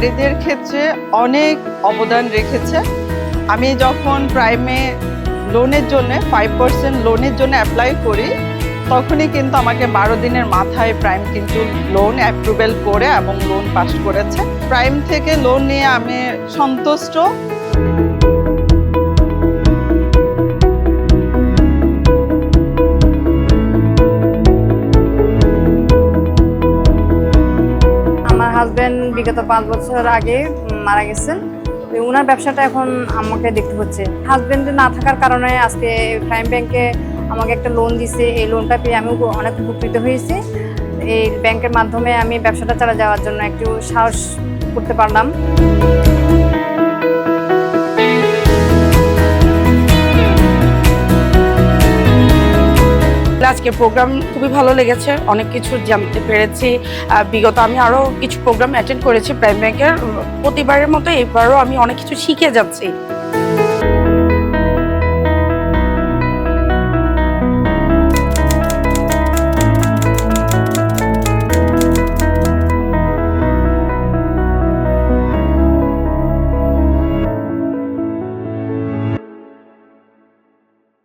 মেয়েদের ক্ষেত্রে অনেক অবদান রেখেছে। আমি যখন প্রাইমে লোনের জন্য ফাইভ পার্সেন্ট লোনের জন্য অ্যাপ্লাই করি, তখনই কিন্তু আমাকে বারো দিনের মাথায় প্রাইম কিন্তু লোন অ্যাপ্রুভেল করে এবং লোন পাস করেছে। প্রাইম থেকে লোন নিয়ে আমি সন্তুষ্ট। আমার হাজবেন্ড বিগত পাঁচ বছর আগে মারা গেছেন। ওনার ব্যবসাটা এখন আমাকে দেখতে হচ্ছে। হাজব্যান্ড না থাকার কারণে আজকে প্রাইম ব্যাংকে আমাকে একটা লোন দিছে। এই লোনটা পেয়ে আমি অনেক উপকৃত হয়েছি। এই ব্যাংকের মাধ্যমে আমি ব্যবসাটা চালা যাওয়ার জন্য একটু সাহস করতে পারলাম। আজকে প্রোগ্রাম খুবই ভালো লেগেছে। অনেক কিছু জানতে পেরেছি। বিগত আমি আরও কিছু প্রোগ্রাম অ্যাটেন্ড করেছি প্রাইম ব্যাংকের। প্রতিবারের মতো এবারও আমি অনেক কিছু শিখে যাচ্ছি।